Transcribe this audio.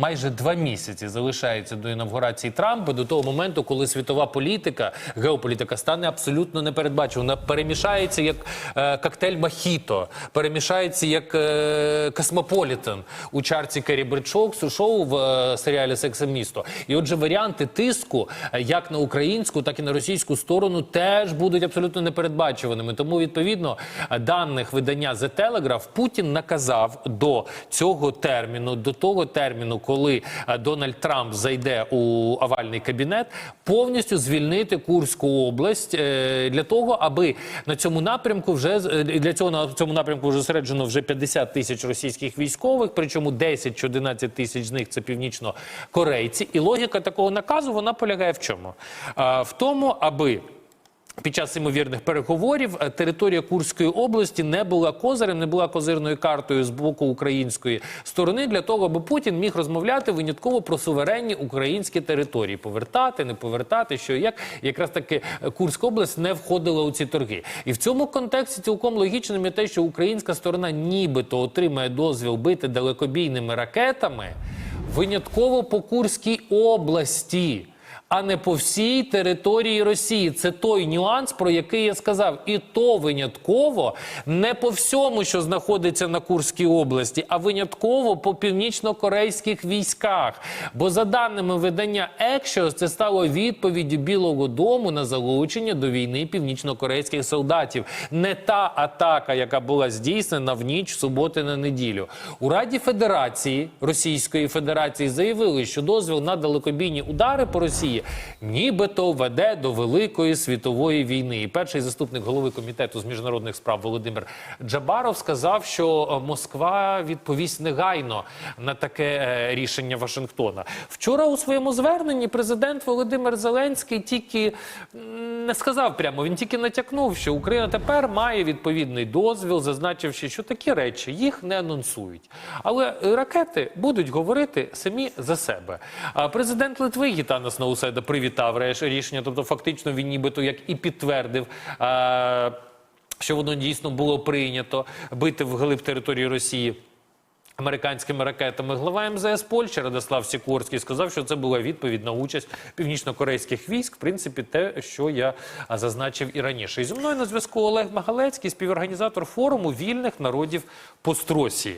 майже два місяці залишається до інавгурації Трампа, до того моменту, коли світова політика, геополітика стане абсолютно непередбачувана. Перемішається як е, коктейль Махіто, перемішається як е, Космополітен у чарці Керрі Бредшоу шоу в е, серіалі «Секс місто. І отже, варіанти тиску е, як на українську, так і на російську сторону теж будуть абсолютно непередбачуваними. Тому відповідно даних видання The Telegraph Путін наказав до цього терміну, до того терміну, коли е, Дональд Трамп зайде у овальний кабінет, повністю звільнити Курську область е, для того, аби на цьому напрямку вже е, для цього на цьому напрямку вже зосереджено вже 50 тисяч російських військових, причому 10 чи 11 тисяч з них це північно-корейці. І логіка такого наказу вона полягає в чому? В тому, аби під час ймовірних переговорів е, територія Курської області не була козирем, не була козирною картою з боку української сторони для того, аби Путін міг розмовляти винятково про суверенні українські території, повертати, не повертати, що як якраз таки е, Курська область не входила у ці торги. І в цьому контексті цілком логічним є те, що українська сторона нібито отримає дозвіл бити далекобійними ракетами винятково по Курській області а не по всій території Росії. Це той нюанс, про який я сказав. І то винятково не по всьому, що знаходиться на Курській області, а винятково по північно-корейських військах. Бо за даними видання Екшіос, це стало відповіддю Білого Дому на залучення до війни північно-корейських солдатів. Не та атака, яка була здійснена в ніч суботи на неділю. У Раді Федерації Російської Федерації заявили, що дозвіл на далекобійні удари по Росії нібито веде до великої світової війни. І перший заступник голови комітету з міжнародних справ Володимир Джабаров сказав, що е, Москва відповість негайно на таке е, рішення Вашингтона. Вчора у своєму зверненні президент Володимир Зеленський тільки не сказав прямо, він тільки натякнув, що Україна тепер має відповідний дозвіл, зазначивши, що такі речі їх не анонсують. Але ракети будуть говорити самі за себе. Президент Литви Гітанас Науседа привітав рішення, тобто фактично він нібито як і підтвердив. що воно дійсно було прийнято бити вглиб території Росії американськими ракетами. Глава МЗС Польщі Радослав Сікорський сказав, що це була відповідь на участь північно-корейських військ. В принципі, те, що я зазначив і раніше. І зі мною на зв'язку Олег Магалецький, співорганізатор форуму вільних народів Постросії.